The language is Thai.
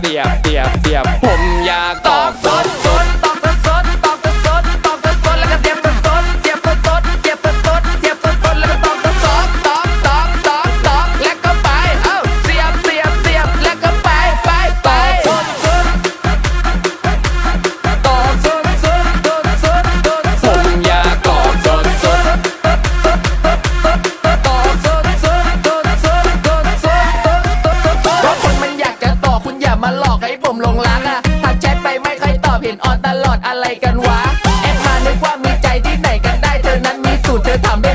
เสียบเสียบเสียบผม มาหลอกให้ผมลงรักอะทักแชทไปไม่ค่อยตอบเห็นออนตลอดอะไรกันวะแอบมานึกว่ามีใจที่ไหนกันได้เธอนั้นมีสูตรเธอทำได้